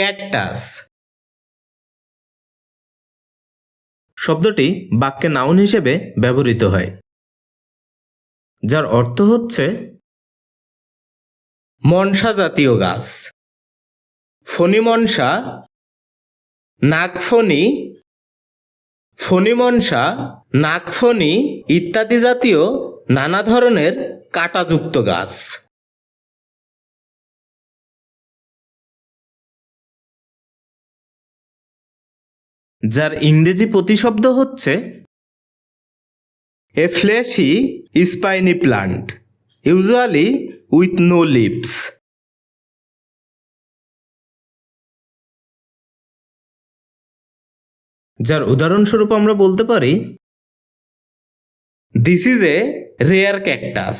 Cactus. শব্দটি বাক্যে noun হিসেবে ব্যবহৃত হয়, যার অর্থ হচ্ছে মনসা জাতীয় গাছ। ফণি ফণিমনসা নাগফণি ফণিমনসা নাগফণি ইত্যাদি জাতীয় নানা ধরনের কাঁটাযুক্ত গাছ। যার ইংরেজি প্রতিশব্দ হচ্ছে a fleshy spiny plant usually with no leaves যার উদাহরণস্বরূপ আমরা বলতে পারি this is a rare cactus